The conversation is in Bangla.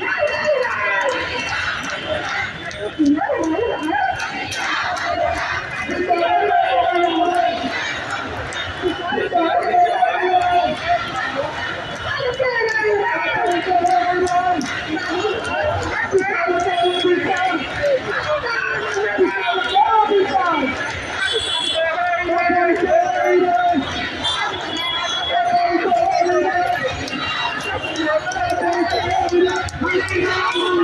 মানব Obrigado!